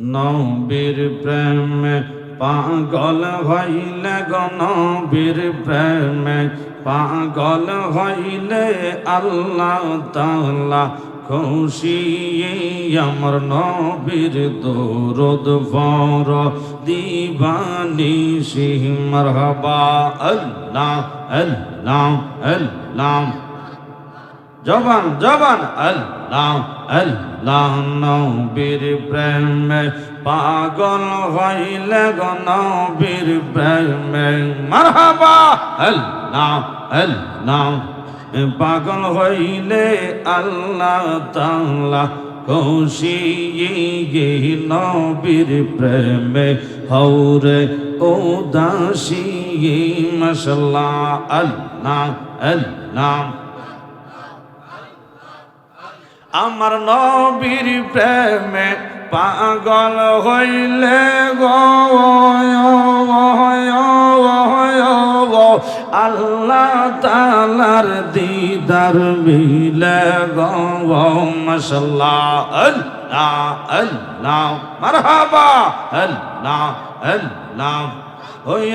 নবীর প্রেমে পাগল হইলে গ নবীর প্রেমে পাগল হইলে আল্লাহ তাআলা খুশি, আমার নবীর দরদ ফর দিবানি সিহ মারহাবা। আল্লাহ আল্লাহ আল্লাহ। জবান জবান। আল্লাহ আল্লাহ নবীর প্রেমে পাগল হইলে গ নবীর প্রেমে। মারহাবা! আল্লাহ আল্লাহ, পাগল হইলে আল্লাহ তাআলা খুশি নবীর প্রেমে। হৌরে ও দাসী মশলা আল্লাহ আল্লাহ। আমার নবীর প্রেমে পাগল হইলে গো, আল্লাহ তালার দিদার মিলে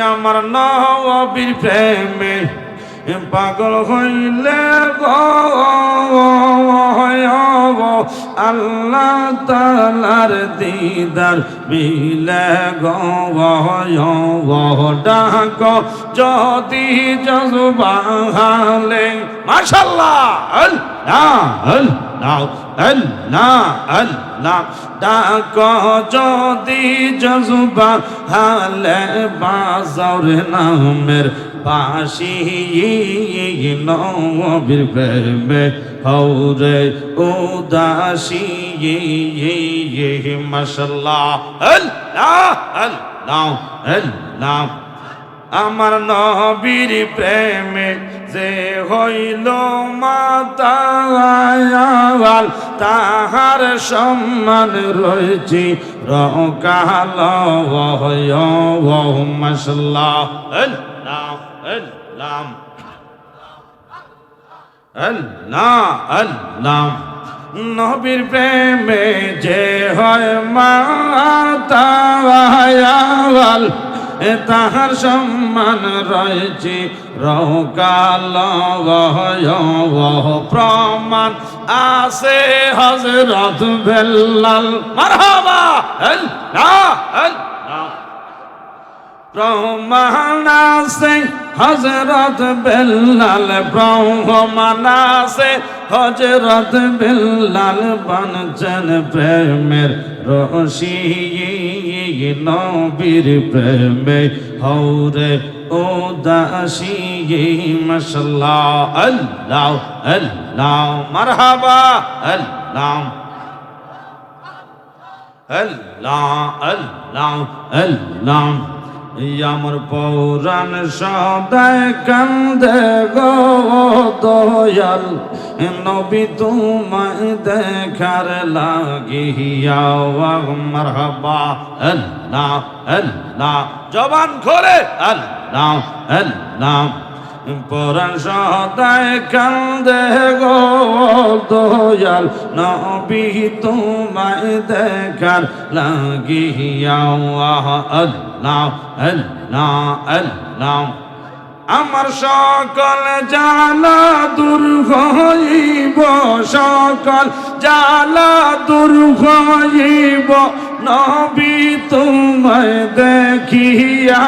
আমার নবীর প্রেমে পাগল হইলে গো আল্লাহ তালার দিদার বিলে গো ডাক। যদি জজবাহালে মাশাল্লাহ আল্লাহ। আল্লাহ আল্লাহ আল্লাহ ডাক যদি জজবা হালে বাজার নামের পাশি নবীর প্রেমে হৌরে উদাসী মশাল্লাহ। আল্লাহ আল্লাহ আল্লাহ আমার নবীর প্রেমে হইল মাতায়াল তাহার সম্মান রয়েছে। রকাল নবীর প্রেমে যে হয় মাতায়াল তাহার সম্মান রয়েছে রহকাল প্রমাণ আসে হজরত বেল্লাল। প্রমাণ আছে হজরত বেল্লাল প্রমাণ আছে হজরত বেল্লাল বানচন প্রেমের রশি, নবীর প্রেমে হৌরে ও দাসী মশলা আল্লাহ আল্লাহ, মারহাবা, আল্লাহ আল্লাহ আল্লাহ আল্লাহ। আমার পৌরাণ সদায় কান্দে গো দয়াল নবী তোমায় দেখার লাগিয়া মারহাবা, আল্লাহ আল্লাহ, জবান খোলে, আল্লাহ আল্লাহ। পরাণ সদায় কান্দে গো দয়াল, নবী তোমায় দেখার লাগিয়া আল্লাহ। আমার সকল জালা দূর হইব, সকল জালা দূর হইব। নবী তোমায় দেখিয়া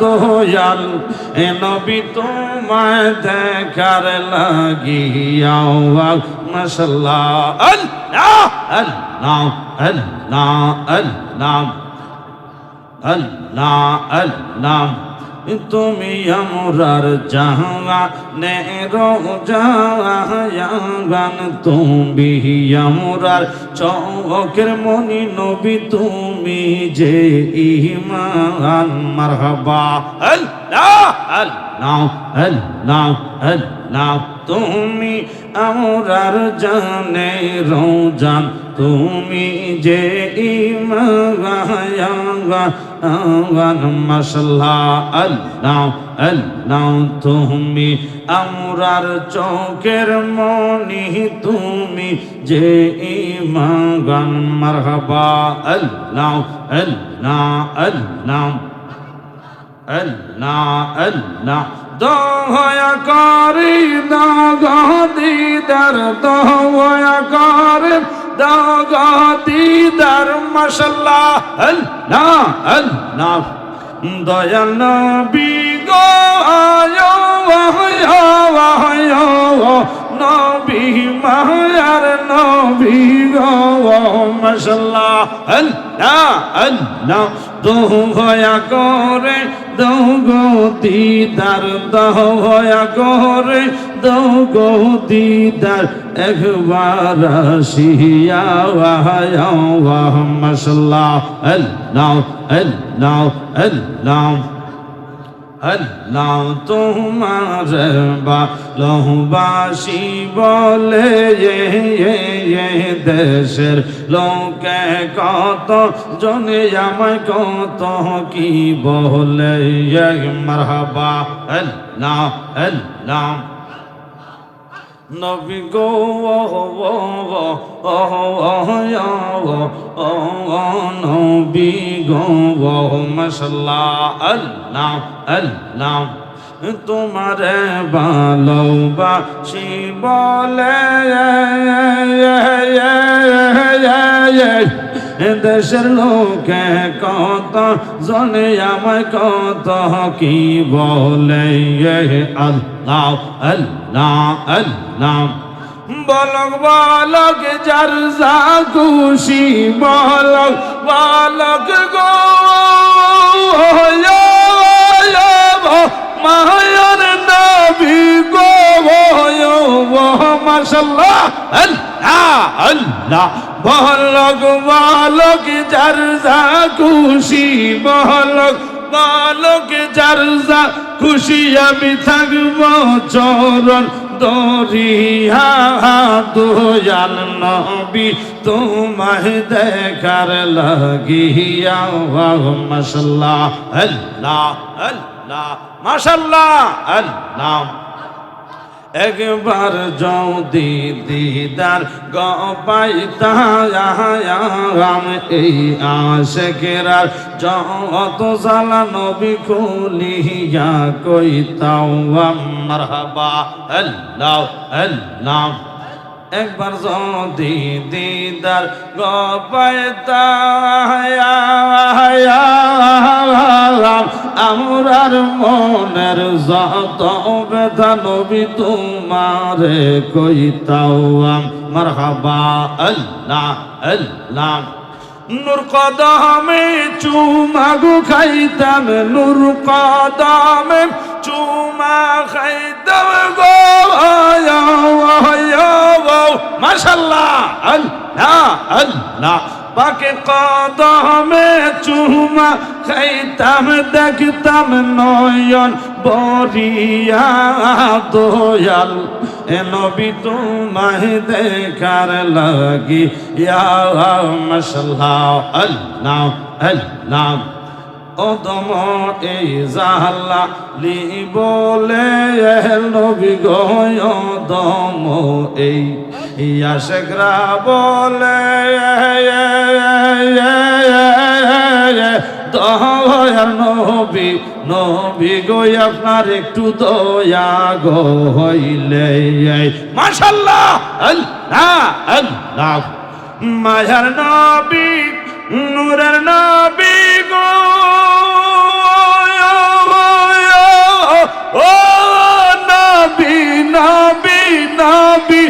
দয়াল এ নবী তোমায় দেখার লাগিয়া মশলা আল্লাহ আল্লাহ আল্লাহ আল্লাহ। আল্লাহ আল্লাহ তুমি আমরার জাহা নে রোজান তুমি আমরার চৌকের মনি নবী তুমি যে ইমান মারহাবা আল্লাহ আল্লাহ আল্লাহ আল্লাহ তুমি আমরার জানে রোজান, তুমি যে ইমান মশলা আল্লাহ আল্লাহ, তুমি আমরার চৌকের মনি, তুমি যে ইমান মারহাবা, আল্লাহ আল্লাহ আল্লাহ। আল্লাহ আল্লাহ। দয়া করি দিদার দয়া করি দিদার মশলা আল্লাহ আল্লাহ। দয়াল নবী গো, আয়ো আয়ো আয়ো নবী মায়ার নবী গো মশলা আল্লাহ আল্লাহ। দোয়া করে দৌগো দিদার দয়া করে দৌগো দিদার একবার আসিয়া মশলা আল্লাহ আল্লাহ আল্লাহ। আল্লাহ তোমার ভালোবাসি বলে দেশের লোকে কত জনে আমায় কত কি বলে? মারহাবা, আল্লাহ আল্লাহ। নবী গো নবী গো মশলা আল্লাহ আল্লাহ তোমার ভালোবাসি বলে দেশের লোকে কত জনে আমায় কত কি বলে আল্লাহ আল্লাহ আল্লাহ বলক বালক যার যা খুশি বলক বালক গো মায়ের নবী গো মাশাল্লাহ আল্লাহ আল্লাহ। বলক বালক যার যা খুশি বলক বালক জারজা খুশি আমি থাকব, চরণ দরিয়া দোয়াল নবী তোমায় দেখার লাগিয়া। মশলা আল্লাহ আল্লাহ মাসাল্লাহ আল্লাহ। একবার যদি দিদার গাম এই আশেকেরার যত জালা নবী খুলিয়া কইতাও মারহাবা আল্লাহ আল্লাহ। একবার যদি দিদার গপাইতাম আমরার মনের যত বেদা নবী তোমারে কইতাও মারহাবা আল্লাহ আল্লাহ নূর কদমে চুমাগু খাইতাম নূর কদমে চুমা খাইতাম গো মাশাল্লাহ আল্লাহ আল্লাহ। পাকে কদমে চুমা খাইতাম, দেখতাম নয়ন বরিয়া দয়াল। নবী তোমায় দেখার লাগি, ইয়া মাশাল্লাহ আল্লাহ আল্লাহ। অদম এই জাহাল্লা লি বলে নবী গয় দম এই ইয়াশেকরা বলে দয়ার নবী নবী গো, আপনার একটু দয়া গো হইলে। মাশাল্লাহ আল্লাহ আল্লাহ। মায়ার নবী, নূরের নবী গো, ও নবী নবী নবী।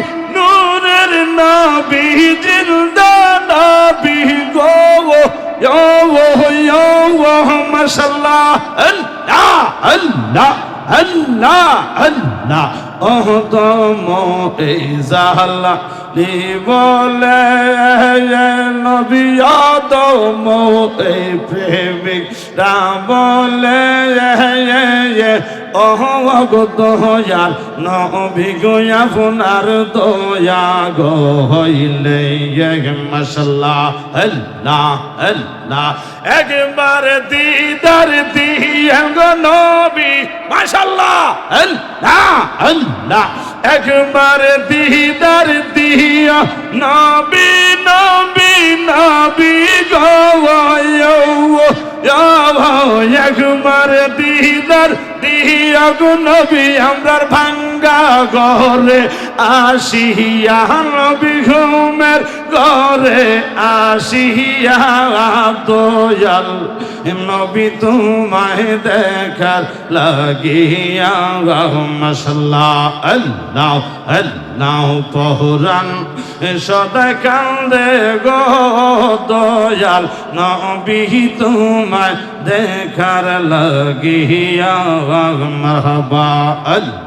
নবী জিন্দা নবী গো ও ও মাশাল্লাহ, আল্লাহ আল্লাহ আল্লাহ আল্লাহ। ওহ তম এই জাহাল্লা, লি বলে, নবী আদম এই প্রেমিক, রা বলে অহগত হয়ার নবী গো আপনার দয়া গো হইলে মশাল্লাহ আল্লাহ একবার দিদার দিয়ে গো নবী মাশাল্লাহ আল্লাহ একবার দিদার দিয়া নবী নবী নবী গো একবার দিদার নবী আমরার ভাঙ্গা ঘরে আসিয়া নবী ঘুমের ঘরে আসিয়া দয়াল নবী তোমায় দেখার লাগিয়া মশলা আল্লাহ আল্লাহ পহরান সদা কান্দে গো দয়াল নবী তোমায় দেখার লাগিয়া মারহাবা আল্লাহ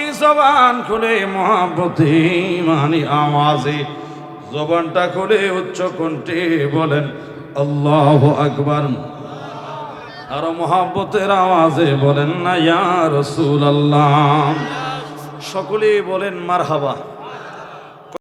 জবান খুলে মহাপতি মানি আওয়াজে জবানটা খুলে উচ্চ কণ্ঠে বলেন, আল্লাহ আকবর। আর মহাব্বতের আওয়াজে বলেন না, ইয়া রসুল আল্লাহ সকলে বলেন, মারহাবা।